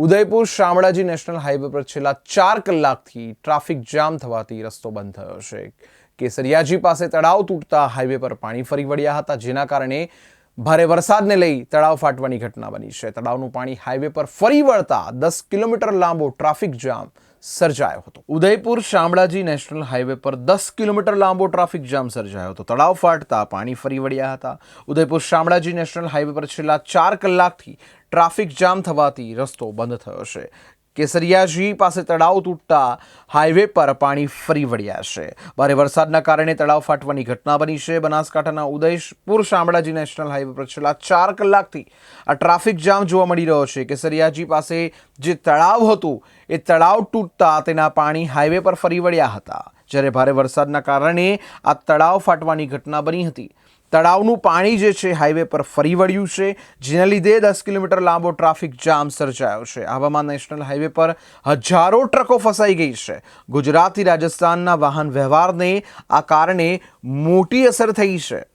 Udaipur Shamlaji national highway પર છેલ્લા ચાર કલાકથી ટ્રાફિક જામ થવાથી રસ્તો બંધ થયો છે. કેસરિયાજી પાસે તળાવ તૂટતા હાઈવે પર પાણી ફરી વળ્યા હતા, જેના કારણે ભારે વરસાદને લઈ તળાવ ફાટવાની ઘટના બની છે. તળાવનું પાણી હાઈવે પર ફરી વળતા દસ કિલોમીટર લાંબો ટ્રાફિક જામ સર્જાયો હતો. ઉદયપુર શામળાજી નેશનલ હાઈવે પર દસ કિલોમીટર લાંબો ટ્રાફિક જામ સર્જાયો હતો. તળાવ ફાટતા પાણી ફરી વળ્યા હતા. ઉદયપુર શામળાજી નેશનલ હાઈવે પર છેલ્લા ચાર કલાકથી ટ્રાફિક જામ થવાથી રસ્તો બંધ થયો છે. કેસરિયાજી પાસે તળાવ તૂટતા હાઈવે પર પાણી ફરી વળ્યા છે. ભારે વરસાદના કારણે તળાવ ફાટવાની ઘટના બની છે. બનાસકાંઠાના ઉદયપુર શામળાજી નેશનલ હાઈવે પર છેલ્લા ચાર કલાકથી આ ટ્રાફિક જામ જોવા મળી રહ્યો છે. કેસરિયાજી પાસે જે તળાવ હતું, એ તળાવ તૂટતા તેના પાણી હાઈવે પર ફરી વળ્યા હતા. જ્યારે ભારે વરસાદના કારણે આ તળાવ ફાટવાની ઘટના બની હતી. તળાવનું પાણી જે છે હાઈવે પર ફરી વળ્યું છે, જેના લીધે દસ કિલોમીટર લાંબો ટ્રાફિક જામ સર્જાયો છે. આવામાં નેશનલ હાઈવે પર હજારો ટ્રકો ફસાઈ ગઈ છે. ગુજરાતથી રાજસ્થાનના વાહન વ્યવહારને આ કારણે મોટી અસર થઈ છે.